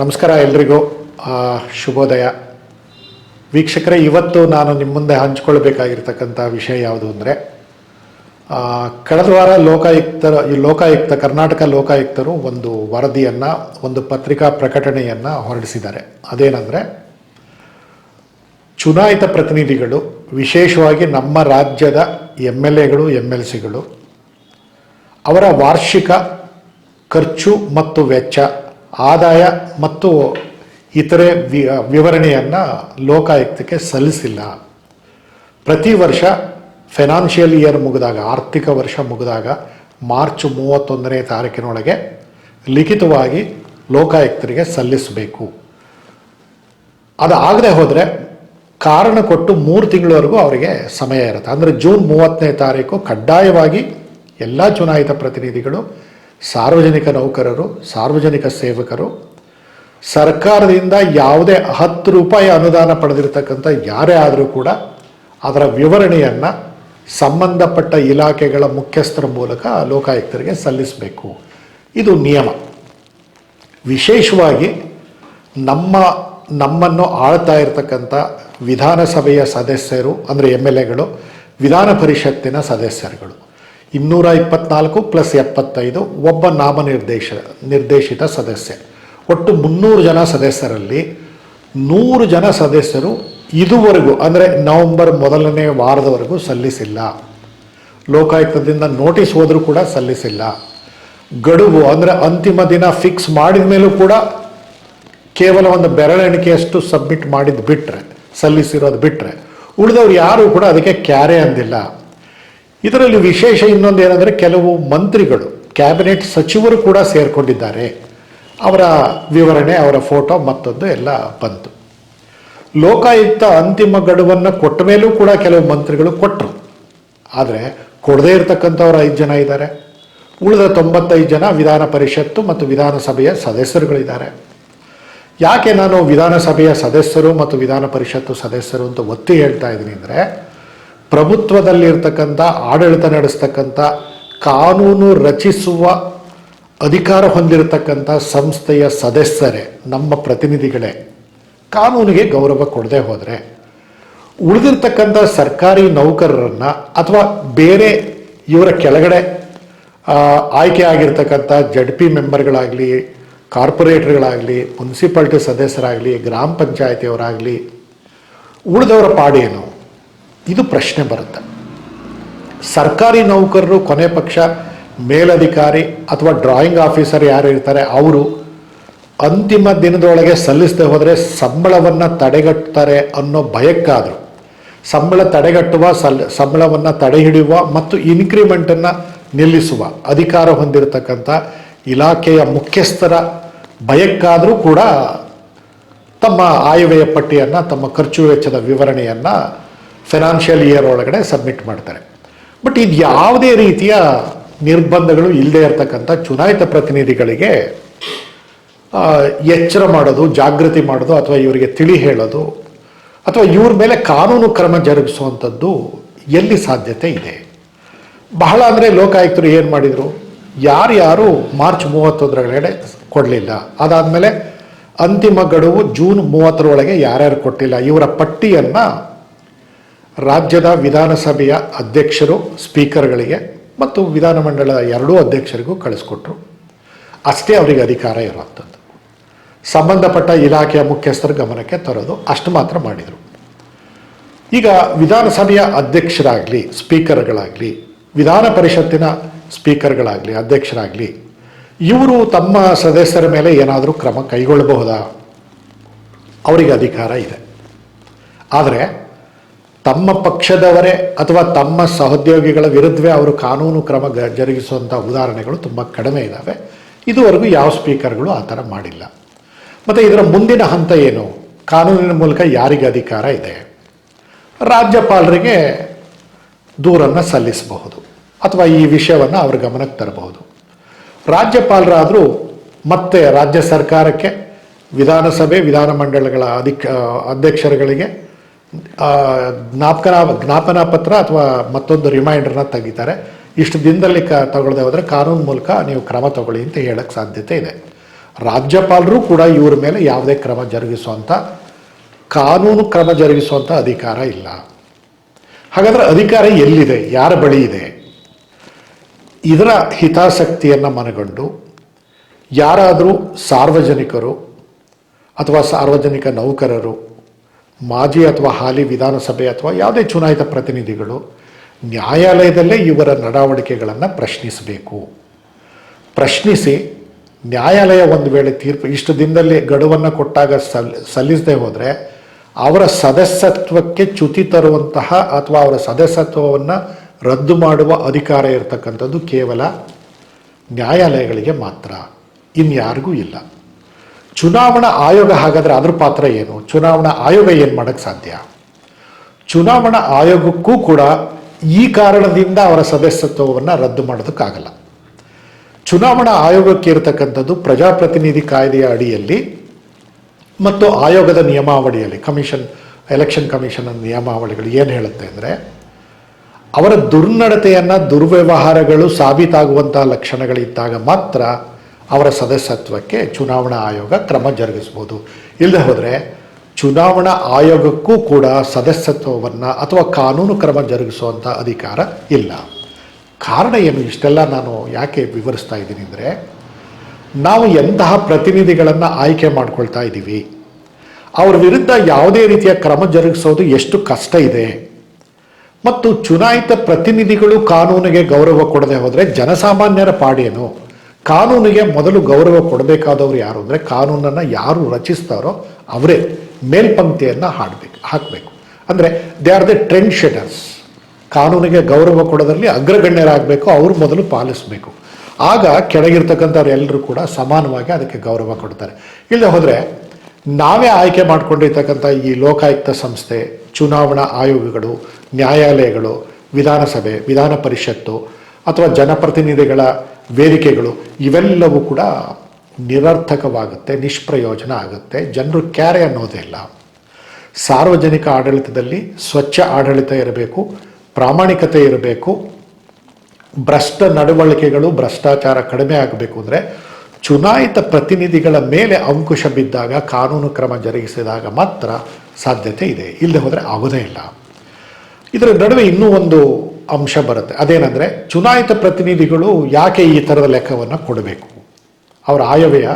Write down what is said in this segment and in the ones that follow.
ನಮಸ್ಕಾರ ಎಲ್ರಿಗೂ. ಶುಭೋದಯ. ವೀಕ್ಷಕರೇ, ಇವತ್ತು ನಾನು ನಿಮ್ಮ ಮುಂದೆ ಹಂಚ್ಕೊಳ್ಬೇಕಾಗಿರ್ತಕ್ಕಂಥ ವಿಷಯ ಯಾವುದು ಅಂದರೆ ಕಳೆದ ವಾರ ಲೋಕಾಯುಕ್ತರ, ಈ ಲೋಕಾಯುಕ್ತ, ಕರ್ನಾಟಕ ಲೋಕಾಯುಕ್ತರು ಒಂದು ವರದಿಯನ್ನು, ಒಂದು ಪತ್ರಿಕಾ ಪ್ರಕಟಣೆಯನ್ನು ಹೊರಡಿಸಿದ್ದಾರೆ. ಅದೇನೆಂದರೆ, ಚುನಾಯಿತ ಪ್ರತಿನಿಧಿಗಳು, ವಿಶೇಷವಾಗಿ ನಮ್ಮ ರಾಜ್ಯದ ಎಂ ಎಲ್ ಎಗಳು ಎಂ ಎಲ್ ಸಿಗಳು ಅವರ ವಾರ್ಷಿಕ ಖರ್ಚು ಮತ್ತು ವೆಚ್ಚ ಆದಾಯ ಮತ್ತು ಇತರೆ ವಿ, ವಿವರಣೆಯನ್ನು ಲೋಕಾಯುಕ್ತಕ್ಕೆ ಸಲ್ಲಿಸಿಲ್ಲ. ಪ್ರತಿ ವರ್ಷ ಫೈನಾನ್ಷಿಯಲ್ ಇಯರ್ ಮುಗಿದಾಗ, ಆರ್ಥಿಕ ವರ್ಷ ಮುಗಿದಾಗ ಮಾರ್ಚ್ ಮೂವತ್ತೊಂದನೇ ತಾರೀಕಿನೊಳಗೆ ಲಿಖಿತವಾಗಿ ಲೋಕಾಯುಕ್ತರಿಗೆ ಸಲ್ಲಿಸಬೇಕು. ಅದಾಗದೆ ಹೋದರೆ ಕಾರಣ ಕೊಟ್ಟು ಮೂರು ತಿಂಗಳವರೆಗೂ ಅವರಿಗೆ ಸಮಯ ಇರುತ್ತೆ. ಅಂದರೆ ಜೂನ್ ಮೂವತ್ತನೇ ತಾರೀಕು ಕಡ್ಡಾಯವಾಗಿ ಎಲ್ಲ ಚುನಾಯಿತ ಪ್ರತಿನಿಧಿಗಳು ಸಾರ್ವಜನಿಕ ನೌಕರರು, ಸಾರ್ವಜನಿಕ ಸೇವಕರು, ಸರ್ಕಾರದಿಂದ ಯಾವುದೇ ಹತ್ತು ರೂಪಾಯಿ ಅನುದಾನ ಪಡೆದಿರತಕ್ಕಂಥ ಯಾರೇ ಆದರೂ ಕೂಡ ಅದರ ವಿವರಣೆಯನ್ನು ಸಂಬಂಧಪಟ್ಟ ಇಲಾಖೆಗಳ ಮುಖ್ಯಸ್ಥರ ಮೂಲಕ ಲೋಕಾಯುಕ್ತರಿಗೆ ಸಲ್ಲಿಸಬೇಕು. ಇದು ನಿಯಮ. ವಿಶೇಷವಾಗಿ ನಮ್ಮ, ನಮ್ಮನ್ನು ಆಳ್ತಾ ಇರತಕ್ಕಂಥ ವಿಧಾನಸಭೆಯ ಸದಸ್ಯರು, ಅಂದರೆ ಎಂ ಎಲ್ ಎಗಳು, ವಿಧಾನ ಪರಿಷತ್ತಿನ ಸದಸ್ಯರುಗಳು. ಇನ್ನೂರ ಇಪ್ಪತ್ನಾಲ್ಕು ಪ್ಲಸ್ ಎಪ್ಪತ್ತೈದು ಒಬ್ಬ ನಾಮನಿರ್ದೇಶ, ನಿರ್ದೇಶಿತ ಸದಸ್ಯ. ಒಟ್ಟು ಮುನ್ನೂರು ಜನ ಸದಸ್ಯರಲ್ಲಿ ನೂರು ಜನ ಸದಸ್ಯರು ಇದುವರೆಗೂ, ಅಂದರೆ ನವೆಂಬರ್ ಮೊದಲನೇ ವಾರದವರೆಗೂ ಸಲ್ಲಿಸಿಲ್ಲ. ಲೋಕಾಯುಕ್ತದಿಂದ ನೋಟಿಸ್ ಹೋದರೂ ಕೂಡ ಸಲ್ಲಿಸಿಲ್ಲ. ಗಡುವು, ಅಂದರೆ ಅಂತಿಮ ದಿನ ಫಿಕ್ಸ್ ಮಾಡಿದ ಮೇಲೂ ಕೂಡ ಕೇವಲ ಒಂದು ಬೆರಳೆಣಿಕೆಯಷ್ಟು ಸಬ್ಮಿಟ್ ಮಾಡಿದ್ದು ಬಿಟ್ಟರೆ ಸಲ್ಲಿಸಿರೋದು ಬಿಟ್ಟರೆ ಉಳಿದವ್ರು ಯಾರೂ ಕೂಡ ಅದಕ್ಕೆ ಕ್ಯಾರೆ ಅಂದಿಲ್ಲ. ಇದರಲ್ಲಿ ವಿಶೇಷ ಇನ್ನೊಂದು ಏನಂದರೆ ಕೆಲವು ಮಂತ್ರಿಗಳು, ಕ್ಯಾಬಿನೆಟ್ ಸಚಿವರು ಕೂಡ ಸೇರಿಕೊಂಡಿದ್ದಾರೆ. ಅವರ ವಿವರಣೆ, ಅವರ ಫೋಟೋ ಮತ್ತೊಂದು ಎಲ್ಲ ಬಂತು. ಲೋಕಾಯುಕ್ತ ಅಂತಿಮ ಗಡುವನ್ನು ಕೊಟ್ಟ ಮೇಲೂ ಕೂಡ ಕೆಲವು ಮಂತ್ರಿಗಳು ಕೊಟ್ಟರು ಆದರೆ ಕೊಡದೇ ಇರತಕ್ಕಂಥವ್ರು ಐದು ಜನ ಇದ್ದಾರೆ. ಉಳಿದ ತೊಂಬತ್ತೈದು ಜನ ವಿಧಾನ ಪರಿಷತ್ತು ಮತ್ತು ವಿಧಾನಸಭೆಯ ಸದಸ್ಯರುಗಳಿದ್ದಾರೆ. ಯಾಕೆ ನಾನು ವಿಧಾನಸಭೆಯ ಸದಸ್ಯರು ಮತ್ತು ವಿಧಾನ ಪರಿಷತ್ತು ಸದಸ್ಯರು ಅಂತ ಒತ್ತಿ ಹೇಳ್ತಾ ಇದ್ದೀನಿ ಅಂದರೆ ಪ್ರಭುತ್ವದಲ್ಲಿರ್ತಕ್ಕಂಥ, ಆಡಳಿತ ನಡೆಸ್ತಕ್ಕಂಥ, ಕಾನೂನು ರಚಿಸುವ ಅಧಿಕಾರ ಹೊಂದಿರತಕ್ಕಂಥ ಸಂಸ್ಥೆಯ ಸದಸ್ಯರೇ ನಮ್ಮ ಪ್ರತಿನಿಧಿಗಳೇ. ಕಾನೂನಿಗೆ ಗೌರವ ಕೊಡದೆ ಹೋದರೆ ಉಳಿದಿರ್ತಕ್ಕಂಥ ಸರ್ಕಾರಿ ನೌಕರರನ್ನು ಅಥವಾ ಬೇರೆ ಇವರ ಕೆಳಗಡೆ ಆಯ್ಕೆ ಆಗಿರ್ತಕ್ಕಂಥ ಜಡ್ ಪಿ ಮೆಂಬರ್ಗಳಾಗಲಿ, ಕಾರ್ಪೊರೇಟರ್ಗಳಾಗಲಿ, ಮುನ್ಸಿಪಾಲ್ಟಿ ಸದಸ್ಯರಾಗಲಿ, ಗ್ರಾಮ ಪಂಚಾಯತಿಯವರಾಗಲಿ, ಉಳಿದವರ ಪಾಡೇನು ಇದು ಪ್ರಶ್ನೆ ಬರುತ್ತೆ. ಸರ್ಕಾರಿ ನೌಕರರು, ಕೊನೆ ಪಕ್ಷ, ಮೇಲಧಿಕಾರಿ ಅಥವಾ ಡ್ರಾಯಿಂಗ್ ಆಫೀಸರ್ ಯಾರು ಇರ್ತಾರೆ, ಅವರು ಅಂತಿಮ ದಿನದೊಳಗೆ ಸಲ್ಲಿಸದೆ ಹೋದರೆ ಸಂಬಳವನ್ನು ತಡೆಗಟ್ತಾರೆ ಅನ್ನೋ ಭಯಕ್ಕಾದರೂ. ಸಂಬಳ ತಡೆಗಟ್ಟುವ, ಸಲ್, ಸಂಬಳವನ್ನು ತಡೆಹಿಡಿಯುವ ಮತ್ತು ಇನ್ಕ್ರಿಮೆಂಟನ್ನು ನಿಲ್ಲಿಸುವ ಅಧಿಕಾರ ಹೊಂದಿರತಕ್ಕಂಥ ಇಲಾಖೆಯ ಮುಖ್ಯಸ್ಥರ ಭಯಕ್ಕಾದರೂ ಕೂಡ ತಮ್ಮ ಆಯವ್ಯಯ ಪಟ್ಟಿಯನ್ನು, ತಮ್ಮ ಖರ್ಚು ವೆಚ್ಚದ ವಿವರಣೆಯನ್ನು ಫೈನಾನ್ಷಿಯಲ್ ಇಯರ್ ಒಳಗಡೆ ಸಬ್ಮಿಟ್ ಮಾಡ್ತಾರೆ. ಬಟ್ ಇದು ಯಾವುದೇ ರೀತಿಯ ನಿರ್ಬಂಧಗಳು ಇಲ್ಲದೆ ಇರತಕ್ಕಂಥ ಚುನಾಯಿತ ಪ್ರತಿನಿಧಿಗಳಿಗೆ ಎಚ್ಚರ ಮಾಡೋದು, ಜಾಗೃತಿ ಮಾಡೋದು, ಅಥವಾ ಇವರಿಗೆ ತಿಳಿ ಹೇಳೋದು, ಅಥವಾ ಇವ್ರ ಮೇಲೆ ಕಾನೂನು ಕ್ರಮ ಜರುಗಿಸುವಂಥದ್ದು ಎಲ್ಲಿ ಸಾಧ್ಯತೆ ಇದೆ? ಬಹಳ ಅಂದರೆ ಲೋಕಾಯುಕ್ತರು ಏನು ಮಾಡಿದರು? ಯಾರ್ಯಾರು ಮಾರ್ಚ್ ಮೂವತ್ತೊಂದರೊಳಗಡೆ ಕೊಡಲಿಲ್ಲ. ಅದಾದಮೇಲೆ ಅಂತಿಮ ಗಡುವು ಜೂನ್ ಮೂವತ್ತರೊಳಗೆ ಯಾರ್ಯಾರು ಕೊಟ್ಟಿಲ್ಲ. ಇವರ ಪಟ್ಟಿಯನ್ನು ರಾಜ್ಯದ ವಿಧಾನಸಭೆಯ ಅಧ್ಯಕ್ಷರು, ಸ್ಪೀಕರ್ಗಳಿಗೆ ಮತ್ತು ವಿಧಾನಮಂಡಲದ ಎರಡೂ ಅಧ್ಯಕ್ಷರಿಗೂ ಕಳಿಸ್ಕೊಟ್ರು. ಅಷ್ಟೇ ಅವರಿಗೆ ಅಧಿಕಾರ ಇರುವಂಥದ್ದು. ಸಂಬಂಧಪಟ್ಟ ಇಲಾಖೆಯ ಮುಖ್ಯಸ್ಥರ ಗಮನಕ್ಕೆ ತರೋದು ಅಷ್ಟು ಮಾತ್ರ ಮಾಡಿದರು. ಈಗ ವಿಧಾನಸಭೆಯ ಅಧ್ಯಕ್ಷರಾಗಲಿ, ಸ್ಪೀಕರ್ಗಳಾಗಲಿ, ವಿಧಾನ ಪರಿಷತ್ತಿನ ಸ್ಪೀಕರ್ಗಳಾಗಲಿ, ಅಧ್ಯಕ್ಷರಾಗಲಿ, ಇವರು ತಮ್ಮ ಸದಸ್ಯರ ಮೇಲೆ ಏನಾದರೂ ಕ್ರಮ ಕೈಗೊಳ್ಳಬಹುದಾ? ಅವರಿಗೆ ಅಧಿಕಾರ ಇದೆ. ಆದರೆ ತಮ್ಮ ಪಕ್ಷದವರೇ ಅಥವಾ ತಮ್ಮ ಸಹೋದ್ಯೋಗಿಗಳ ವಿರುದ್ಧವೇ ಅವರು ಕಾನೂನು ಕ್ರಮ ಜರುಗಿಸುವಂಥ ಉದಾಹರಣೆಗಳು ತುಂಬ ಕಡಿಮೆ ಇದ್ದಾವೆ ಇದುವರೆಗೂ ಯಾವ ಸ್ಪೀಕರ್ಗಳು ಆ ಥರ ಮಾಡಿಲ್ಲ. ಮತ್ತು ಇದರ ಮುಂದಿನ ಹಂತ ಏನು? ಕಾನೂನಿನ ಮೂಲಕ ಯಾರಿಗೆ ಅಧಿಕಾರ ಇದೆ? ರಾಜ್ಯಪಾಲರಿಗೆ ದೂರನ್ನು ಸಲ್ಲಿಸಬಹುದು ಅಥವಾ ಈ ವಿಷಯವನ್ನು ಅವ್ರ ಗಮನಕ್ಕೆ ತರಬಹುದು. ರಾಜ್ಯಪಾಲರಾದರೂ ಮತ್ತೆ ರಾಜ್ಯ ಸರ್ಕಾರಕ್ಕೆ, ವಿಧಾನಸಭೆ ವಿಧಾನಮಂಡಲಗಳ ಅಧಿಕ, ಅಧ್ಯಕ್ಷರುಗಳಿಗೆ ಆ, ಜ್ಞಾಪನ ಜ್ಞಾಪನಾ ಪತ್ರ ಅಥವಾ ಮತ್ತೊಂದು ರಿಮೈಂಡರ್ನ ತೆಗಿತಾರೆ. ಇಷ್ಟು ದಿನದಲ್ಲಿ ಕ ತಗೊಳ್ಳದೆ ಹೋದರೆ ಕಾನೂನು ಮೂಲಕ ನೀವು ಕ್ರಮ ತಗೊಳ್ಳಿ ಅಂತ ಹೇಳಕ್ಕೆ ಸಾಧ್ಯತೆ ಇದೆ. ರಾಜ್ಯಪಾಲರು ಕೂಡ ಇವರ ಮೇಲೆ ಯಾವುದೇ ಕ್ರಮ ಜರುಗಿಸುವಂಥ ಕಾನೂನು ಕ್ರಮ ಜರುಗಿಸುವಂಥ ಅಧಿಕಾರ ಇಲ್ಲ. ಹಾಗಾದರೆ ಅಧಿಕಾರ ಎಲ್ಲಿದೆ? ಯಾರ ಬಳಿ ಇದೆ? ಇದರ ಹಿತಾಸಕ್ತಿಯನ್ನು ಮನಗಂಡು ಯಾರಾದರೂ ಸಾರ್ವಜನಿಕರು ಅಥವಾ ಸಾರ್ವಜನಿಕ ನೌಕರರು ಮಾಜಿ ಅಥವಾ ಹಾಲಿ ವಿಧಾನಸಭೆ ಅಥವಾ ಯಾವುದೇ ಚುನಾಯಿತ ಪ್ರತಿನಿಧಿಗಳು ನ್ಯಾಯಾಲಯದಲ್ಲೇ ಇವರ ನಡವಳಿಕೆಗಳನ್ನು ಪ್ರಶ್ನಿಸಬೇಕು. ಪ್ರಶ್ನಿಸಿ ನ್ಯಾಯಾಲಯ ಒಂದು ವೇಳೆ ತೀರ್ಪು, ಇಷ್ಟು ದಿನದಲ್ಲಿ ಗಡುವನ್ನು ಕೊಟ್ಟಾಗ ಸಲ್, ಸಲ್ಲಿಸದೆ ಹೋದರೆ ಅವರ ಸದಸ್ಯತ್ವಕ್ಕೆ ಚ್ಯುತಿ ತರುವಂತಹ ಅಥವಾ ಅವರ ಸದಸ್ಯತ್ವವನ್ನು ರದ್ದು ಮಾಡುವ ಅಧಿಕಾರ ಇರತಕ್ಕಂಥದ್ದು ಕೇವಲ ನ್ಯಾಯಾಲಯಗಳಿಗೆ ಮಾತ್ರ. ಇನ್ಯಾರಿಗೂ ಇಲ್ಲ. ಚುನಾವಣಾ ಆಯೋಗ ಹಾಗಾದರೆ ಅದ್ರ ಪಾತ್ರ ಏನು? ಚುನಾವಣಾ ಆಯೋಗ ಏನು ಮಾಡೋಕ್ಕೆ ಸಾಧ್ಯ? ಚುನಾವಣಾ ಆಯೋಗಕ್ಕೂ ಕೂಡ ಈ ಕಾರಣದಿಂದ ಅವರ ಸದಸ್ಯತ್ವವನ್ನು ರದ್ದು ಮಾಡೋದಕ್ಕಾಗಲ್ಲ. ಚುನಾವಣಾ ಆಯೋಗಕ್ಕೆ ಇರತಕ್ಕಂಥದ್ದು ಪ್ರಜಾಪ್ರತಿನಿಧಿ ಕಾಯ್ದೆಯ ಅಡಿಯಲ್ಲಿ ಮತ್ತು ಆಯೋಗದ ನಿಯಮಾವಳಿಯಲ್ಲಿ, ಕಮಿಷನ್, ಎಲೆಕ್ಷನ್ ಕಮಿಷನ್ ನಿಯಮಾವಳಿಗಳು ಏನು ಹೇಳುತ್ತೆ ಅಂದರೆ, ಅವರ ದುರ್ನಡತೆಯನ್ನು ದುರ್ವ್ಯವಹಾರಗಳು ಸಾಬೀತಾಗುವಂತಹ ಲಕ್ಷಣಗಳಿದ್ದಾಗ ಮಾತ್ರ ಅವರ ಸದಸ್ಯತ್ವಕ್ಕೆ ಚುನಾವಣಾ ಆಯೋಗ ಕ್ರಮ ಜರುಗಿಸ್ಬೋದು ಇಲ್ಲದೆ ಹೋದರೆ ಚುನಾವಣಾ ಆಯೋಗಕ್ಕೂ ಕೂಡ ಸದಸ್ಯತ್ವವನ್ನು ಅಥವಾ ಕಾನೂನು ಕ್ರಮ ಜರುಗಿಸುವಂಥ ಅಧಿಕಾರ ಇಲ್ಲ. ಕಾರಣ ಏನು? ಇಷ್ಟೆಲ್ಲ ನಾನು ಯಾಕೆ ವಿವರಿಸ್ತಾ ಇದ್ದೀನಿ ಅಂದರೆ, ನಾವು ಎಂತಹ ಪ್ರತಿನಿಧಿಗಳನ್ನು ಆಯ್ಕೆ ಮಾಡ್ಕೊಳ್ತಾ ಇದ್ದೀವಿ ಅವ್ರ ವಿರುದ್ಧ ಯಾವುದೇ ರೀತಿಯ ಕ್ರಮ ಜರುಗಿಸೋದು ಎಷ್ಟು ಕಷ್ಟ ಇದೆ, ಮತ್ತು ಚುನಾಯಿತ ಪ್ರತಿನಿಧಿಗಳು ಕಾನೂನಿಗೆ ಗೌರವ ಕೊಡದೆ ಹೋದರೆ ಜನಸಾಮಾನ್ಯರ ಪಾಡೇನು? ಕಾನೂನಿಗೆ ಮೊದಲು ಗೌರವ ಕೊಡಬೇಕಾದವರು ಯಾರು ಅಂದರೆ ಕಾನೂನನ್ನು ಯಾರು ರಚಿಸ್ತಾರೋ ಅವರೇ ಮೇಲ್ಪಂಕ್ತಿಯನ್ನು ಹಾಡಬೇಕು, ಹಾಕಬೇಕು. ಅಂದರೆ they are the trend setters ಕಾನೂನಿಗೆ ಗೌರವ ಕೊಡೋದ್ರಲ್ಲಿ ಅಗ್ರಗಣ್ಯರಾಗಬೇಕು, ಅವರು ಮೊದಲು ಪಾಲಿಸಬೇಕು. ಆಗ ಕೆಳಗಿರ್ತಕ್ಕಂಥವ್ರು ಎಲ್ಲರೂ ಕೂಡ ಸಮಾನವಾಗಿ ಅದಕ್ಕೆ ಗೌರವ ಕೊಡ್ತಾರೆ. ಇಲ್ಲದೆ ಹೋದರೆ ನಾವೇ ಆಯ್ಕೆ ಮಾಡಿಕೊಂಡಿರ್ತಕ್ಕಂಥ ಈ ಲೋಕಾಯುಕ್ತ ಸಂಸ್ಥೆ, ಚುನಾವಣಾ ಆಯೋಗಗಳು, ನ್ಯಾಯಾಲಯಗಳು, ವಿಧಾನಸಭೆ, ವಿಧಾನ ಪರಿಷತ್ತು ಅಥವಾ ಜನಪ್ರತಿನಿಧಿಗಳ ವೇದಿಕೆಗಳು, ಇವೆಲ್ಲವೂ ಕೂಡ ನಿರರ್ಥಕವಾಗುತ್ತೆ, ನಿಷ್ಪ್ರಯೋಜನ ಆಗುತ್ತೆ. ಜನರು ಕ್ಯಾರೆ ಅನ್ನೋದೇ ಇಲ್ಲ. ಸಾರ್ವಜನಿಕ ಆಡಳಿತದಲ್ಲಿ ಸ್ವಚ್ಛ ಆಡಳಿತ ಇರಬೇಕು, ಪ್ರಾಮಾಣಿಕತೆ ಇರಬೇಕು. ಭ್ರಷ್ಟ ನಡವಳಿಕೆಗಳು ಭ್ರಷ್ಟಾಚಾರ ಕಡಿಮೆ ಆಗಬೇಕು ಅಂದರೆ ಚುನಾಯಿತ ಪ್ರತಿನಿಧಿಗಳ ಮೇಲೆ ಅಂಕುಶ ಬಿದ್ದಾಗ, ಕಾನೂನು ಕ್ರಮ ಜರುಗಿಸಿದಾಗ ಮಾತ್ರ ಸಾಧ್ಯತೆ ಇದೆ. ಇಲ್ಲದೆ ಹೋದರೆ ಆಗೋದೇ ಇಲ್ಲ. ಇದರ ನಡುವೆ ಇನ್ನೂ ಒಂದು ಅಂಶ ಬರುತ್ತೆ. ಅದೇನೆಂದರೆ ಚುನಾಯಿತ ಪ್ರತಿನಿಧಿಗಳು ಯಾಕೆ ಈ ಥರದ ಲೆಕ್ಕವನ್ನು ಕೊಡಬೇಕು? ಅವರ ಆಯವ್ಯಯ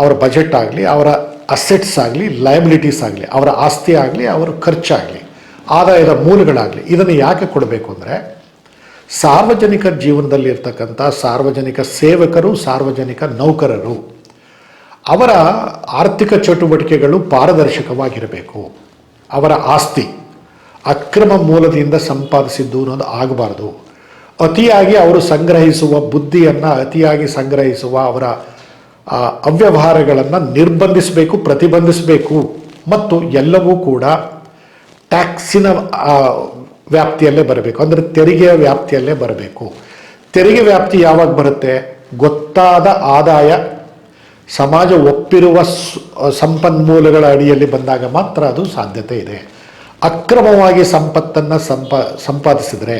ಅವರ ಬಜೆಟ್ ಆಗಲಿ, ಅವರ ಅಸೆಟ್ಸ್ ಆಗಲಿ ಲಯಬಿಲಿಟೀಸ್ ಆಗಲಿ, ಅವರ ಆಸ್ತಿ ಆಗಲಿ, ಅವರ ಖರ್ಚಾಗಲಿ, ಆದಾಯದ ಮೂಲಗಳಾಗಲಿ, ಇದನ್ನು ಯಾಕೆ ಕೊಡಬೇಕು ಅಂದರೆ ಸಾರ್ವಜನಿಕ ಜೀವನದಲ್ಲಿ ಇರ್ತಕ್ಕಂಥ ಸಾರ್ವಜನಿಕ ಸೇವಕರು, ಸಾರ್ವಜನಿಕ ನೌಕರರು, ಅವರ ಆರ್ಥಿಕ ಚಟುವಟಿಕೆಗಳು ಪಾರದರ್ಶಕವಾಗಿರಬೇಕು. ಅವರ ಆಸ್ತಿ. ಅಕ್ರಮ ಮೂಲದಿಂದ ಸಂಪಾದಿಸಿದ್ದು ಅನ್ನೋದು ಆಗಬಾರ್ದು. ಅತಿಯಾಗಿ ಅವರು ಸಂಗ್ರಹಿಸುವ ಬುದ್ಧಿಯನ್ನು, ಅತಿಯಾಗಿ ಸಂಗ್ರಹಿಸುವ ಅವರ ಅವ್ಯವಹಾರಗಳನ್ನು ನಿರ್ಬಂಧಿಸಬೇಕು, ಪ್ರತಿಬಂಧಿಸಬೇಕು. ಮತ್ತು ಎಲ್ಲವೂ ಕೂಡ ಟ್ಯಾಕ್ಸಿನ ವ್ಯಾಪ್ತಿಯಲ್ಲೇ ಬರಬೇಕು. ಅಂದರೆ ತೆರಿಗೆಯ ವ್ಯಾಪ್ತಿಯಲ್ಲೇ ಬರಬೇಕು. ತೆರಿಗೆ ವ್ಯಾಪ್ತಿ ಯಾವಾಗ ಬರುತ್ತೆ? ಗೊತ್ತಾದ ಆದಾಯ, ಸಮಾಜ ಒಪ್ಪಿರುವ ಸಂಪನ್ಮೂಲಗಳ ಅಡಿಯಲ್ಲಿ ಬಂದಾಗ ಮಾತ್ರ ಅದು ಸಾಧ್ಯತೆ ಇದೆ. ಅಕ್ರಮವಾಗಿ ಸಂಪತ್ತನ್ನು ಸಂಪ, ಸಂಪಾದಿಸಿದರೆ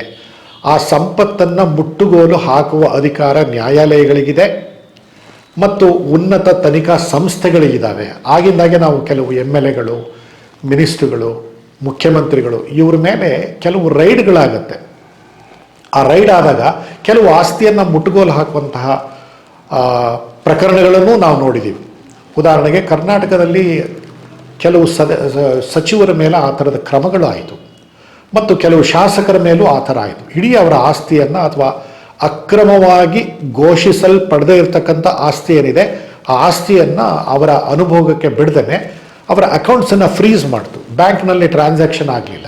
ಆ ಸಂಪತ್ತನ್ನು ಮುಟ್ಟುಗೋಲು ಹಾಕುವ ಅಧಿಕಾರ ನ್ಯಾಯಾಲಯಗಳಿಗಿದೆ ಮತ್ತು ಉನ್ನತ ತನಿಖಾ ಸಂಸ್ಥೆಗಳಿದ್ದಾವೆ. ಆಗಿಂದಾಗೆ ನಾವು ಕೆಲವು ಎಂ ಎಲ್ ಎಗಳು, ಮಿನಿಸ್ಟ್ರುಗಳು, ಮುಖ್ಯಮಂತ್ರಿಗಳು ಇವ್ರ ಮೇಲೆ ಕೆಲವು ರೈಡ್ಗಳಾಗತ್ತೆ. ಆ ರೈಡ್ ಆದಾಗ ಕೆಲವು ಆಸ್ತಿಯನ್ನು ಮುಟ್ಟುಗೋಲು ಹಾಕುವಂತಹ ಪ್ರಕರಣಗಳನ್ನು ನಾವು ನೋಡಿದ್ದೀವಿ ಉದಾಹರಣೆಗೆ ಕರ್ನಾಟಕದಲ್ಲಿ ಕೆಲವು ಸದ ಸಚಿವರ ಮೇಲೆ ಆ ಥರದ ಕ್ರಮಗಳು ಆಯಿತು ಮತ್ತು ಕೆಲವು ಶಾಸಕರ ಮೇಲೂ ಆ ಥರ ಆಯಿತು. ಇಡೀ ಅವರ ಆಸ್ತಿಯನ್ನು ಅಥವಾ ಅಕ್ರಮವಾಗಿ ಘೋಷಿಸಲ್ಪಡದೇ ಇರತಕ್ಕಂಥ ಆಸ್ತಿ ಏನಿದೆ, ಆ ಆಸ್ತಿಯನ್ನು ಅವರ ಅನುಭೋಗಕ್ಕೆ ಬಿಡದೇ ಅವರ ಅಕೌಂಟ್ಸನ್ನು ಫ್ರೀಸ್ ಮಾಡ್ತು. ಬ್ಯಾಂಕ್ನಲ್ಲಿ ಟ್ರಾನ್ಸಾಕ್ಷನ್ ಆಗಲಿಲ್ಲ.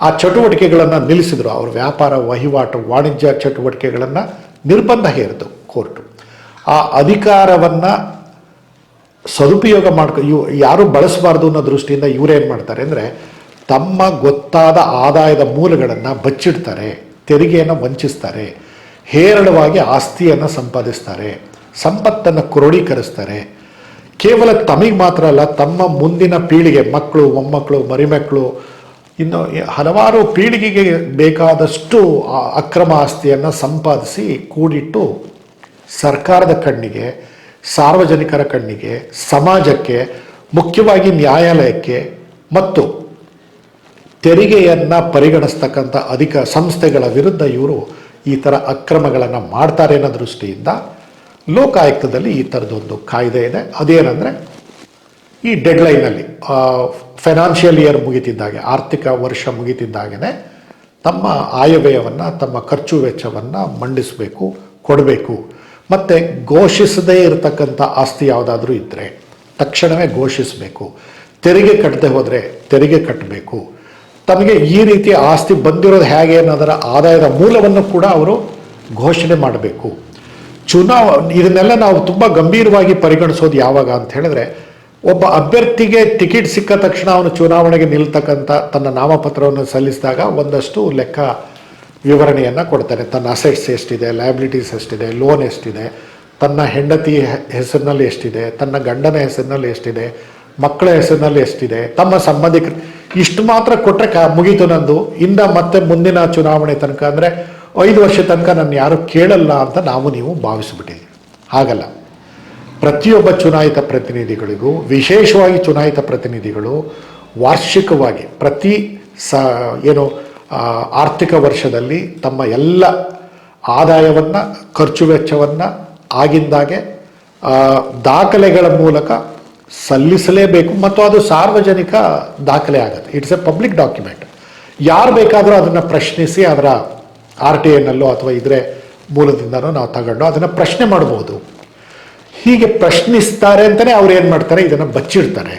ಆ ಚಟುವಟಿಕೆಗಳನ್ನು ನಿಲ್ಲಿಸಿದರು. ಅವರ ವ್ಯಾಪಾರ, ವಹಿವಾಟು, ವಾಣಿಜ್ಯ ಚಟುವಟಿಕೆಗಳನ್ನು ನಿರ್ಬಂಧ ಹೇರಿತು ಕೋರ್ಟು. ಆ ಅಧಿಕಾರವನ್ನು ಸದುಪಯೋಗ ಮಾಡ್ಕೊ, ಇವ್ ಯಾರು ಬಳಸಬಾರ್ದು ಅನ್ನೋ ದೃಷ್ಟಿಯಿಂದ ಏನು ಮಾಡ್ತಾರೆ ಅಂದರೆ ತಮ್ಮ ಗೊತ್ತಾದ ಆದಾಯದ ಮೂಲಗಳನ್ನು ಬಚ್ಚಿಡ್ತಾರೆ, ತೆರಿಗೆಯನ್ನು ವಂಚಿಸ್ತಾರೆ, ಹೇರಳವಾಗಿ ಆಸ್ತಿಯನ್ನು ಸಂಪಾದಿಸ್ತಾರೆ, ಸಂಪತ್ತನ್ನು ಕ್ರೋಢೀಕರಿಸ್ತಾರೆ ಕೇವಲ ತಮಗೆ ಮಾತ್ರ ಅಲ್ಲ, ತಮ್ಮ ಮುಂದಿನ ಪೀಳಿಗೆ, ಮಕ್ಕಳು, ಮೊಮ್ಮಕ್ಕಳು ಮರಿಮಕ್ಕಳು ಇನ್ನು ಹಲವಾರು ಪೀಳಿಗೆಗೆ ಬೇಕಾದಷ್ಟು ಅಕ್ರಮ ಆಸ್ತಿಯನ್ನು ಸಂಪಾದಿಸಿ ಕೂಡಿಟ್ಟು ಸರ್ಕಾರದ ಕಣ್ಣಿಗೆ ಸಾರ್ವಜನಿಕರ ಕಣ್ಣಿಗೆ, ಸಮಾಜಕ್ಕೆ, ಮುಖ್ಯವಾಗಿ ನ್ಯಾಯಾಲಯಕ್ಕೆ ಮತ್ತು ತೆರಿಗೆಯನ್ನು ಪರಿಗಣಿಸ್ತಕ್ಕಂಥ ಅಧಿಕ ಸಂಸ್ಥೆಗಳ ವಿರುದ್ಧ ಇವರು ಈ ಥರ ಅಕ್ರಮಗಳನ್ನು ಮಾಡ್ತಾರೆ ಅನ್ನೋ ದೃಷ್ಟಿಯಿಂದ ಲೋಕಾಯುಕ್ತದಲ್ಲಿ ಈ ಥರದೊಂದು ಕಾಯ್ದೆ ಇದೆ. ಅದೇನೆಂದರೆ ಈ ಡೆಡ್ಲೈನಲ್ಲಿ ಫೈನಾನ್ಷಿಯಲ್ ಇಯರ್ ಮುಗಿತಿದ್ದಾಗೆ, ಆರ್ಥಿಕ ವರ್ಷ ಮುಗಿತಿದ್ದಾಗೇ ತಮ್ಮ ಆಯವ್ಯಯವನ್ನು, ತಮ್ಮ ಖರ್ಚು ವೆಚ್ಚವನ್ನು ಮಂಡಿಸಬೇಕು, ಕೊಡಬೇಕು. ಮತ್ತು ಘೋಷಿಸದೇ ಇರತಕ್ಕಂಥ ಆಸ್ತಿ ಯಾವುದಾದ್ರೂ ಇದ್ದರೆ ತಕ್ಷಣವೇ ಘೋಷಿಸಬೇಕು. ತೆರಿಗೆ ಕಟ್ಟದೆ ಹೋದರೆ ತೆರಿಗೆ ಕಟ್ಟಬೇಕು ತಮಗೆ ಈ ರೀತಿ ಆಸ್ತಿ ಬಂದಿರೋದು ಹೇಗೆ ಅನ್ನೋದರ ಆದಾಯದ ಮೂಲವನ್ನು ಕೂಡ ಅವರು ಘೋಷಣೆ ಮಾಡಬೇಕು. ಚುನಾವ, ಇದನ್ನೆಲ್ಲ ನಾವು ತುಂಬ ಗಂಭೀರವಾಗಿ ಪರಿಗಣಿಸೋದು ಯಾವಾಗ ಅಂತ ಹೇಳಿದ್ರೆ, ಒಬ್ಬ ಅಭ್ಯರ್ಥಿಗೆ ಟಿಕೆಟ್ ಸಿಕ್ಕ ತಕ್ಷಣ ಅವನು ಚುನಾವಣೆಗೆ ನಿಲ್ತಕ್ಕಂಥ ತನ್ನ ನಾಮಪತ್ರವನ್ನು ಸಲ್ಲಿಸಿದಾಗ ಒಂದಷ್ಟು ಲೆಕ್ಕ ವಿವರಣೆಯನ್ನು ಕೊಡ್ತಾನೆ ತನ್ನ ಅಸೆಟ್ಸ್ ಎಷ್ಟಿದೆ ಲಯಬಿಲಿಟೀಸ್ ಎಷ್ಟಿದೆ ಲೋನ್ ಎಷ್ಟಿದೆ, ತನ್ನ ಹೆಂಡತಿ ಹೆಸರಿನಲ್ಲಿ ಎಷ್ಟಿದೆ, ತನ್ನ ಗಂಡನ ಹೆಸರಿನಲ್ಲಿ ಎಷ್ಟಿದೆ, ಮಕ್ಕಳ ಹೆಸರಿನಲ್ಲಿ ಎಷ್ಟಿದೆ, ತಮ್ಮ ಸಂಬಂಧಿಕರು ಇಷ್ಟು ಮಾತ್ರ ಕೊಟ್ಟರೆ ಕ, ಮುಗೀತು ನಂದು. ಇಂದ ಮತ್ತೆ ಮುಂದಿನ ಚುನಾವಣೆ ತನಕ ಅಂದರೆ ಐದು ವರ್ಷ ತನಕ ನಾನು ಯಾರು ಕೇಳಲ್ಲ ಅಂತ ನಾವು ನೀವು ಭಾವಿಸಿಬಿಟ್ಟಿದ್ದೀವಿ. ಹಾಗಲ್ಲ. ಪ್ರತಿಯೊಬ್ಬ ಚುನಾಯಿತ ಪ್ರತಿನಿಧಿಗಳಿಗೂ, ವಿಶೇಷವಾಗಿ ಚುನಾಯಿತ ಪ್ರತಿನಿಧಿಗಳು ವಾರ್ಷಿಕವಾಗಿ ಪ್ರತಿ ಸ, ಏನು ಆರ್ಥಿಕ ವರ್ಷದಲ್ಲಿ ತಮ್ಮ ಎಲ್ಲ ಆದಾಯವನ್ನು, ಖರ್ಚು ವೆಚ್ಚವನ್ನು ಆಗಿಂದಾಗೆ ದಾಖಲೆಗಳ ಮೂಲಕ ಸಲ್ಲಿಸಲೇಬೇಕು ಮತ್ತು ಅದು ಸಾರ್ವಜನಿಕ ದಾಖಲೆ ಆಗುತ್ತೆ. ಇಟ್ಸ್ ಎ ಪಬ್ಲಿಕ್ ಡಾಕ್ಯುಮೆಂಟ್ ಯಾರು ಬೇಕಾದರೂ ಅದನ್ನು ಪ್ರಶ್ನಿಸಿ ಅದರ ಆರ್ ಟಿ ಐನಲ್ಲೋ ಅಥವಾ ಇದರ ಮೂಲದಿಂದನೋ ನಾವು ತಗೊಂಡು ಅದನ್ನು ಪ್ರಶ್ನೆ ಮಾಡಬಹುದು ಹೀಗೆ ಪ್ರಶ್ನಿಸ್ತಾರೆ ಅಂತಲೇ ಅವ್ರು ಏನು ಮಾಡ್ತಾರೆ? ಇದನ್ನು ಬಚ್ಚಿಡ್ತಾರೆ.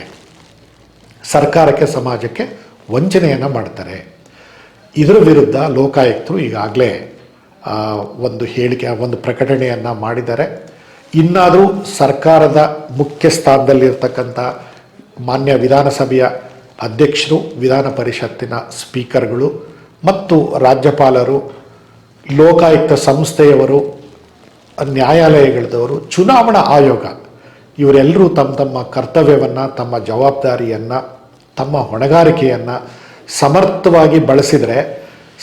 ಸರ್ಕಾರಕ್ಕೆ, ಸಮಾಜಕ್ಕೆ ವಂಚನೆಯನ್ನು ಮಾಡ್ತಾರೆ. ಇದರ ವಿರುದ್ಧ ಲೋಕಾಯುಕ್ತರು ಈಗಾಗಲೇ ಒಂದು ಹೇಳಿಕೆ ಒಂದು ಪ್ರಕಟಣೆಯನ್ನು ಮಾಡಿದ್ದಾರೆ. ಇನ್ನಾದರೂ ಸರ್ಕಾರದ ಮುಖ್ಯ ಸ್ಥಾನದಲ್ಲಿರ್ತಕ್ಕಂಥ ಮಾನ್ಯ ವಿಧಾನಸಭೆಯ ಅಧ್ಯಕ್ಷರು, ವಿಧಾನ ಪರಿಷತ್ತಿನ ಸ್ಪೀಕರ್ಗಳು ಮತ್ತು ರಾಜ್ಯಪಾಲರು, ಲೋಕಾಯುಕ್ತ ಸಂಸ್ಥೆಯವರು, ನ್ಯಾಯಾಲಯಗಳದವರು, ಚುನಾವಣಾ ಆಯೋಗ, ಇವರೆಲ್ಲರೂ ತಮ್ಮ ತಮ್ಮ ಕರ್ತವ್ಯವನ್ನು, ತಮ್ಮ ಜವಾಬ್ದಾರಿಯನ್ನು, ತಮ್ಮ ಹೊಣೆಗಾರಿಕೆಯನ್ನು ಸಮರ್ಥವಾಗಿ ಬಳಸಿದರೆ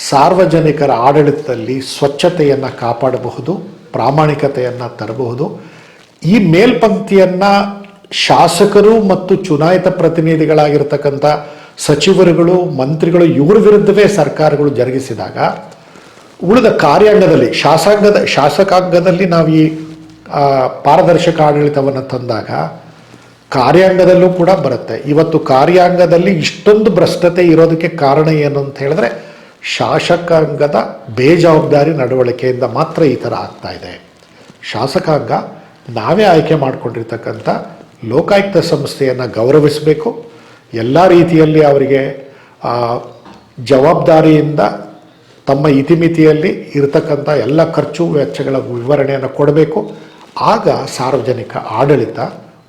ಸಾರ್ವಜನಿಕರ ಆಡಳಿತದಲ್ಲಿ ಸ್ವಚ್ಛತೆಯನ್ನು ಕಾಪಾಡಬಹುದು, ಪ್ರಾಮಾಣಿಕತೆಯನ್ನು ತರಬಹುದು. ಈ ಮೇಲ್ಪಂಕ್ತಿಯನ್ನು ಶಾಸಕರು ಮತ್ತು ಚುನಾಯಿತ ಪ್ರತಿನಿಧಿಗಳಾಗಿರ್ತಕ್ಕಂಥ ಸಚಿವರುಗಳು, ಮಂತ್ರಿಗಳು ಇವರ ವಿರುದ್ಧವೇ ಸರ್ಕಾರಗಳು ಜರುಗಿಸಿದಾಗ ಉಳಿದ ಕಾರ್ಯಾಂಗದಲ್ಲಿ, ಶಾಸಕಾಂಗದ, ಶಾಸಕಾಂಗದಲ್ಲಿ ನಾವು ಈ ಪಾರದರ್ಶಕ ಆಡಳಿತವನ್ನು ತಂದಾಗ ಕಾರ್ಯಾಂಗದಲ್ಲೂ ಕೂಡ ಬರುತ್ತೆ. ಇವತ್ತು ಕಾರ್ಯಾಂಗದಲ್ಲಿ ಇಷ್ಟೊಂದು ಭ್ರಷ್ಟತೆ ಇರೋದಕ್ಕೆ ಕಾರಣ ಏನು ಅಂತ ಹೇಳಿದ್ರೆ ಶಾಸಕಾಂಗದ ಬೇಜವಾಬ್ದಾರಿ ನಡವಳಿಕೆಯಿಂದ ಮಾತ್ರ ಈ ಥರ ಆಗ್ತಾ ಇದೆ. ಶಾಸಕಾಂಗ ನಾವೇ ಆಯ್ಕೆ ಮಾಡಿಕೊಂಡಿರ್ತಕ್ಕಂಥ ಲೋಕಾಯುಕ್ತ ಸಂಸ್ಥೆಯನ್ನು ಗೌರವಿಸಬೇಕು. ಎಲ್ಲ ರೀತಿಯಲ್ಲಿ ಅವರಿಗೆ ಜವಾಬ್ದಾರಿಯಿಂದ ತಮ್ಮ ಇತಿಮಿತಿಯಲ್ಲಿ ಇರತಕ್ಕಂಥ ಎಲ್ಲ ಖರ್ಚು ವೆಚ್ಚಗಳ ವಿವರಣೆಯನ್ನು ಕೊಡಬೇಕು. ಆಗ ಸಾರ್ವಜನಿಕ ಆಡಳಿತ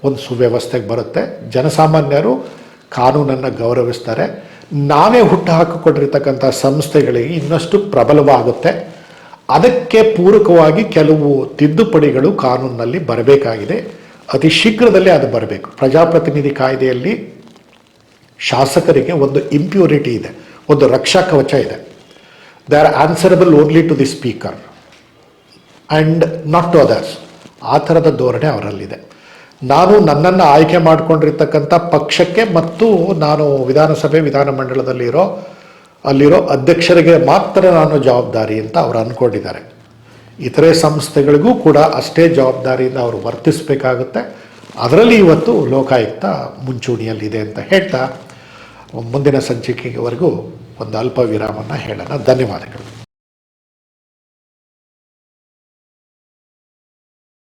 ಒಂದು ಸುವ್ಯವಸ್ಥೆಗೆ ಬರುತ್ತೆ. ಜನಸಾಮಾನ್ಯರು ಕಾನೂನನ್ನು ಗೌರವಿಸ್ತಾರೆ. ನಾವೇ ಹುಟ್ಟು ಹಾಕಿಕೊಂಡಿರ್ತಕ್ಕಂಥ ಸಂಸ್ಥೆಗಳಿಗೆ ಇನ್ನಷ್ಟು ಪ್ರಬಲವಾಗುತ್ತೆ. ಅದಕ್ಕೆ ಪೂರಕವಾಗಿ ಕೆಲವು ತಿದ್ದುಪಡಿಗಳು ಕಾನೂನಿನಲ್ಲಿ ಬರಬೇಕಾಗಿದೆ. ಅತಿ ಶೀಘ್ರದಲ್ಲೇ ಅದು ಬರಬೇಕು. ಪ್ರಜಾಪ್ರತಿನಿಧಿ ಕಾಯ್ದೆಯಲ್ಲಿ ಶಾಸಕರಿಗೆ ಒಂದು ಇಂಪ್ಯೂರಿಟಿ ಇದೆ. ಒಂದು ರಕ್ಷಾ ಕವಚ ಇದೆ. They are answerable only to the speaker and not to others ಆ ಥರದ ಧೋರಣೆ ಅವರಲ್ಲಿದೆ. ನಾನು ನನ್ನನ್ನು ಆಯ್ಕೆ ಮಾಡಿಕೊಂಡಿರ್ತಕ್ಕಂಥ ಪಕ್ಷಕ್ಕೆ ಮತ್ತು ನಾನು ವಿಧಾನಸಭೆ ವಿಧಾನಮಂಡಲದಲ್ಲಿರೋ, ಅಲ್ಲಿರೋ ಅಧ್ಯಕ್ಷರಿಗೆ ಮಾತ್ರ ನಾನು ಜವಾಬ್ದಾರಿ ಅಂತ ಅವರು ಅಂದ್ಕೊಂಡಿದ್ದಾರೆ ಇತರೆ ಸಂಸ್ಥೆಗಳಿಗೂ ಕೂಡ ಅಷ್ಟೇ ಜವಾಬ್ದಾರಿಯಿಂದ ಅವರು ವರ್ತಿಸಬೇಕಾಗುತ್ತೆ. ಅದರಲ್ಲಿ ಇವತ್ತು ಲೋಕಾಯುಕ್ತ ಮುಂಚೂಣಿಯಲ್ಲಿದೆ ಅಂತ ಹೇಳ್ತಾ, ಮುಂದಿನ ಸಂಚಿಕೆವರೆಗೂ ಒಂದು ಅಲ್ಪ ವಿರಾಮನ ಹೇಳೋಣ. ಧನ್ಯವಾದಗಳು.